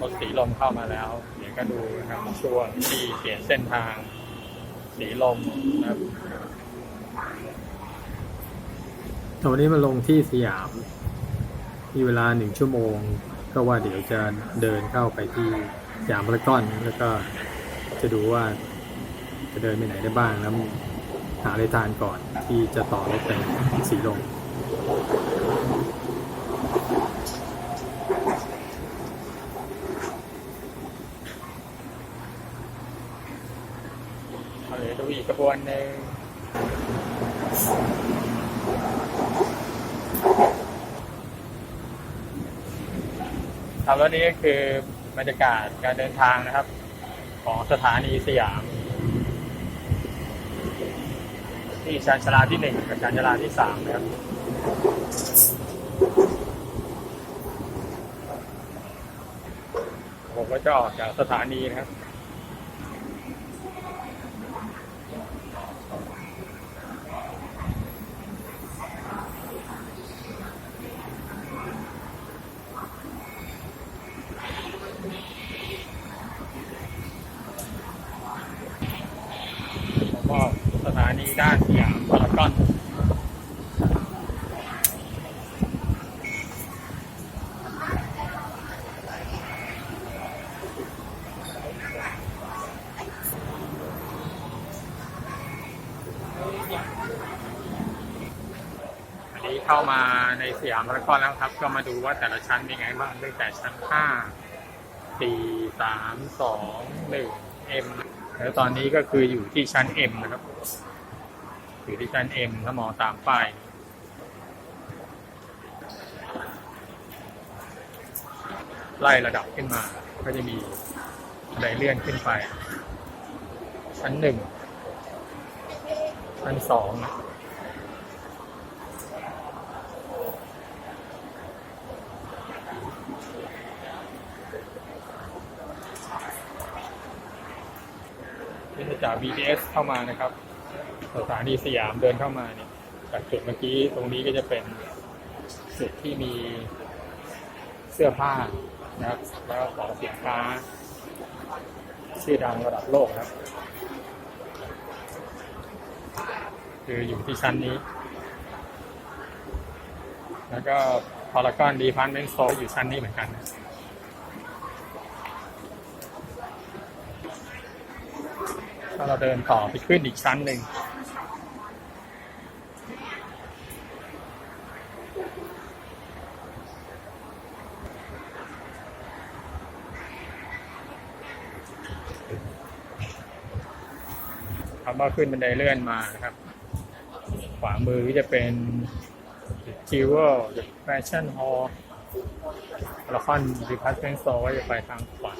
รถสีลมเข้ามาแล้ว เดี๋ยวก็ดูนะครับช่วงที่เปลี่ยนเส้นทาง สีลมนะครับตอนนี้มาลงที่สยาม มีเวลาหนึ่งชั่วโมง ก็ว่าเดี๋ยวจะเดินเข้าไปที่สยามพารากอนแล้วก็จะดูว่าจะเดินไปไหนได้บ้างแล้วหาอะไรทานก่อนที่จะต่อรถไปสีลม เอาเดี๋ยวดูอี กระบวนหนึ่งครับแล้วนี่ก็คือบรรยากาศการเดินทางนะครับ ของสถานีสยามที่ชานชาลาที่หนึ่งกับชานชาลาที่สามนะครับผมก็จะออกจากสถานีนะครับ แล้วก็สถานีด้านสยามพารากอน อันนี้ เข้ามาในสยามพารากอนแล้วครับ ก็มาดูว่าแต่ละชั้นเป็นไงบ้างตั้งแต่ชั้นห้าสี่สามสองหนึ่งเอ็มแล้วตอนนี้ก็คืออยู่ที่ชั้น M นะครับอยู่ที่ชั้น M ถ้ามองตามป้ายไล่ระดับขึ้นมา ก็จะมีไดเลื่อนขึ้นไป ชั้นหนึ่งชั้นสองที่จะ จาก BTS เข้ามานะครับสถานีสยามเดินเข้ามาเนี่ยจากจุดเมื่อกี้ตรงนี้ก็จะเป็นจุดที่มีเสื้อผ้านะครับ แล้วก็ของสินค้า ชื่อดังระดับโลกครับ คืออยู่ที่ชั้นนี้ แล้วก็พารากอนดีพาร์ตเมนต์โซอยู่ชั้นนี้เหมือนกันนะ ถ้าเราเดินต่อไปขึ้นอีกชั้นหนึ่งครับว่าขึ้นบันไดเลื่อนมานะครับ ขวามือก็จะเป็นจิวเวลแฟชั่นฮอลล์ละครดิพาร์ตเมนต์โซก็จะไปทางขวา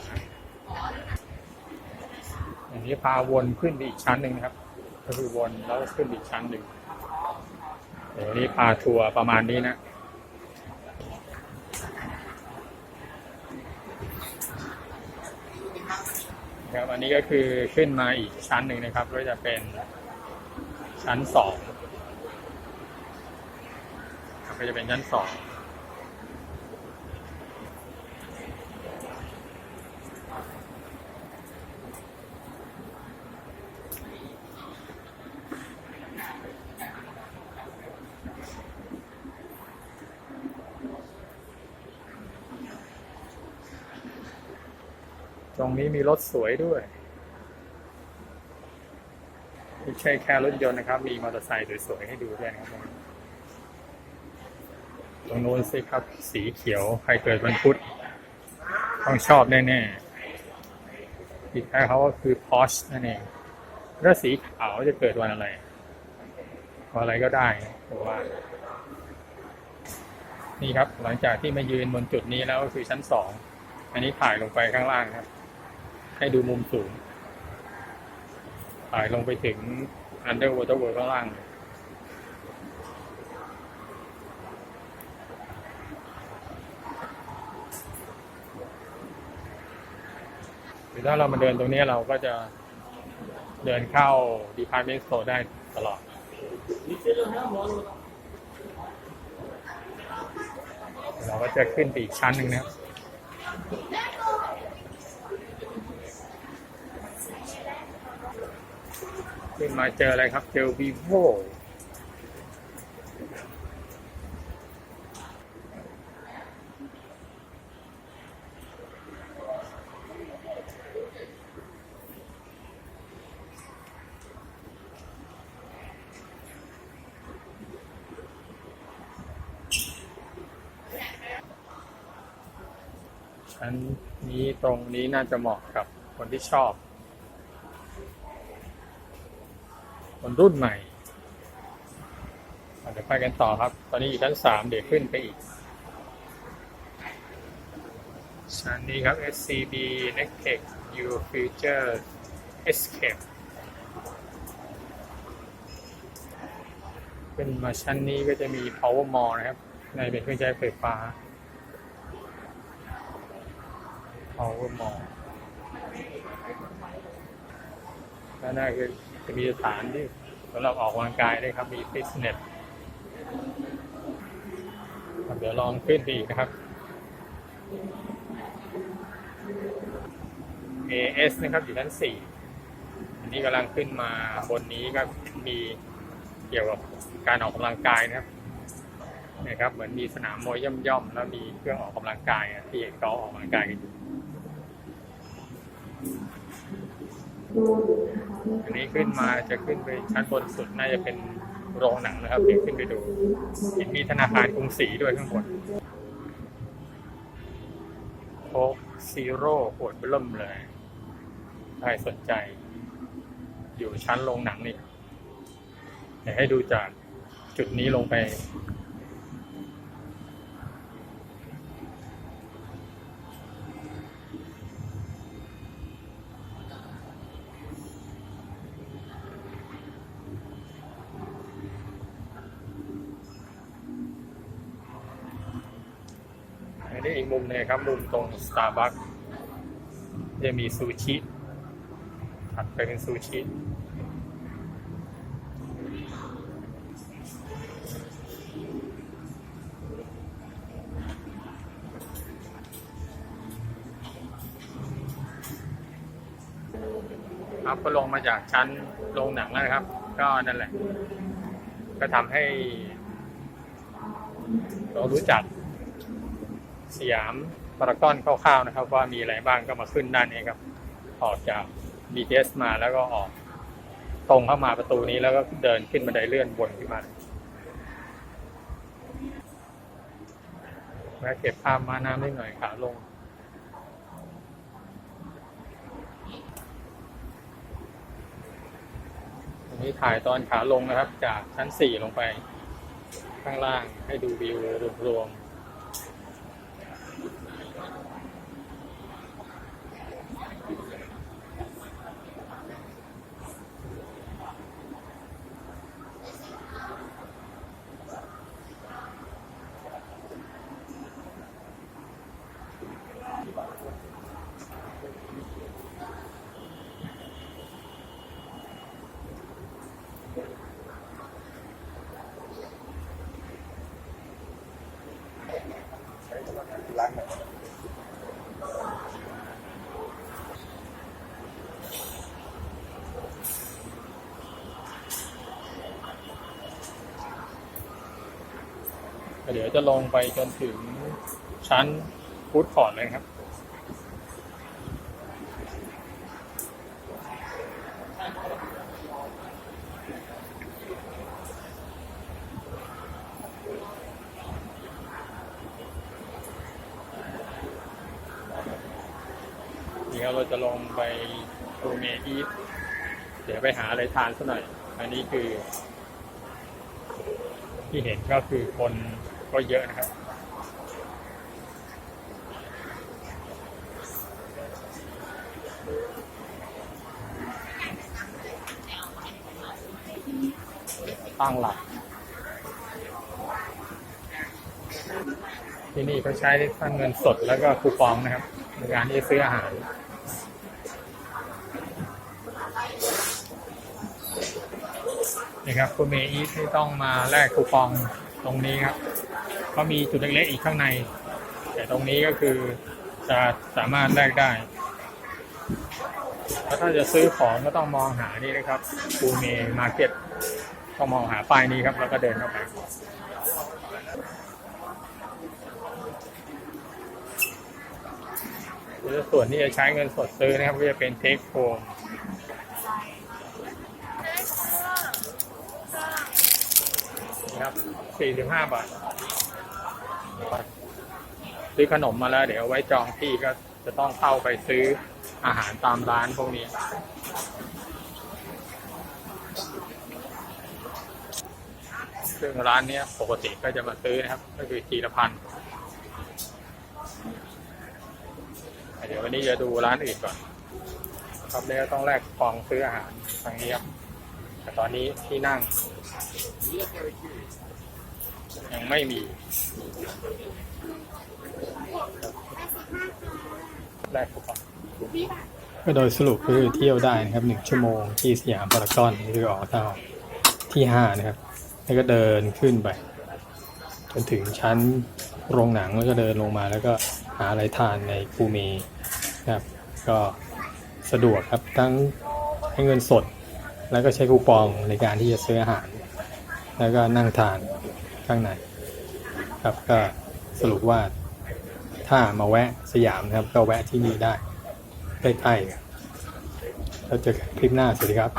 อย่างนี้พาวนขึ้นไปอีกชั้นหนึ่งนะครับ ก็คือวนแล้วขึ้นอีกชั้นหนึ่งเดี๋ยวนี้พาทัวร์ประมาณนี้นะครับอันนี้ก็คือขึ้นมาอีกชั้นหนึ่งนะครับก็จะเป็นชั้นสองก็จะเป็นชั้นสอง ตรงนี้มีรถสวยด้วยไม่ใช่แค่รถยนต์นะครับ มีมอเตอร์ไซค์สวยๆให้ดูด้วยนะครับ ตรงโน้นสิครับ สีเขียว ใครเกิดวันพุธต้องชอบแน่ๆอีกแค่เขาก็คือ Porsche นั่นเองแล้วสีขาวจะเกิดวันอะไรวันอะไรก็ได้เพราะว่า นี่ครับ หลังจากที่มายืนบนจุดนี้แล้วก็คือชั้นสอง อันนี้ถ่ายลงไปข้างล่างครับ ให้ดูมุมสูงถ่ายลงไปถึง Underwater World ข้างล่างเลยหรือถ้าเรามาเดินตรงนี้เราก็จะเดินเข้า Department Store ได้ตลอด เราก็จะขึ้นไปอีกชั้นหนึ่งนะครับ ขึ้นมาเจออะไรครับ เจอ vivo อันนี้ตรงนี้น่าจะเหมาะกับคนที่ชอบ คนรุ่นใหม่เดี๋ยวไปกันต่อครับ ตอนนี้อยู่ชั้นสามเดี๋ยวขึ้นไปอีก ชั้นนี้ครับ SCB Nextech U Future Escape ขึ้นมาชั้นนี้ก็จะมี Power Mall นะครับ ในเป็นเครื่องใช้ไฟฟ้า Power Mall ด้านหน้าคือ จะมีสถานที่สำหรับออกกำลังกายด้วยครับ มีฟิตเนสเดี๋ยวลองขึ้นไปอีกนะครับ AS นะครับอยู่ชั้นสี่อันนี้กำลังขึ้นมาบนนี้ก็มีเกี่ยวกับการออกกำลังกายนะครับนะครับ เหมือนมีสนามมวยย่อมๆแล้วมีเครื่องออกกำลังกายที่เขาออกกำลังกายกันอยู่ อันนี้ขึ้นมาจะขึ้นไปชั้นบนสุดน่าจะเป็นโรงหนังนะครับเดี๋ยวขึ้นไปดูเห็นมีธนาคารกรุงศรีด้วยข้างบนโค้กซีโร่ขวดเบิ่มเลยใครสนใจ อยู่ชั้นโรงหนังนี่เดี๋ยวให้ดูจากจุดนี้ลงไป อันนี้อีกมุมห นึงครับ มุมตรง Starbucks จะมีซูชิถัดไปเป็นซูชิครับก็ลงมาจากชั้นโรงหนังนะครับ ก็นั่นแหละ ก็ทำให้ เรารู้จักสยาม พารากอนคร่าวๆนะครับ ว่ามีอะไรบ้างก็มาขึ้นด้านนี้ครับ ออกจาก BTS มาแล้วก็ออกตรงเข้ามาประตูนี้แล้วก็เดินขึ้นบันไดเลื่อนบนขึ้นมาแวะเก็บภาพมาน้ำนิดหน่อยขาลงอันนี้ถ่ายตอนขาลงนะครับ จากชั้นสี่ลงไปข้างล่างให้ดูวิวรวมๆ เดี๋ยวจะลงไปจนถึงชั้นฟูดคอร์ทเลยครับ เดี๋ยวเราจะลงไปโรเมอีทเดี๋ยวไปหาอะไรทานสักหน่อย อันนี้คือ ที่เห็นก็คือคน ก็เยอะนะครับตั้งหลัก ที่นี่เขาใช้ทั้งเงินสดแล้วก็คูปองนะครับ ในการที่ซื้ออาหาร นี่ครับคุณเมย์อีทที่ต้องมาแลกคูปองตรงนี้ครับ เขามีจุดเล็กๆอีกข้างใน แต่ตรงนี้ก็คือจะสามารถแลกได้แล้วถ้าจะซื้อของก็ต้องมองหานี่นะครับปูเมมาร์เก็ตต้องมองหาป้ายนี้ครับ แล้วก็เดินเข้าไปหรือส่วนที่จะใช้เงินสดซื้อนะครับก็จะเป็นเทคโฮมนะครับ45 บาท ซื้อขนมมาแล้ว เดี๋ยวไว้จองที่ก็จะต้องเข้าไปซื้ออาหารตามร้านพวกนี้ ซึ่งร้านนี้ปกติก็จะมาซื้อนะครับ ก็คือทีละพันธ์เดี๋ยววันนี้จะดูร้านอื่นก่อน ครับเนี่ยต้องแลกฟองซื้ออาหารทางนี้ครับแต่ตอนนี้ที่นั่งยัง ไม่มีแลกคูปองก็โดยสรุปคือเที่ยวได้นะครับหนึ่งชั่วโมงที่สยามพารากอนนี่คือออกทางที่ห้านะครับ แล้วก็เดินขึ้นไป จนถึงชั้นโรงหนังแล้วก็เดินลงมาแล้วก็หาอะไรทานในคูเมนะครับ ก็สะดวกครับทั้งให้เงินสด แล้วก็ใช้คูปองในการที่จะซื้ออาหาร แล้วก็นั่งทานข้างใน ครับก็สรุปว่าถ้ามาแวะสยามนะครับ ก็แวะที่นี่ได้ใกล้ๆครับแล้วเจอกันคลิปหน้าสวัสดีครับ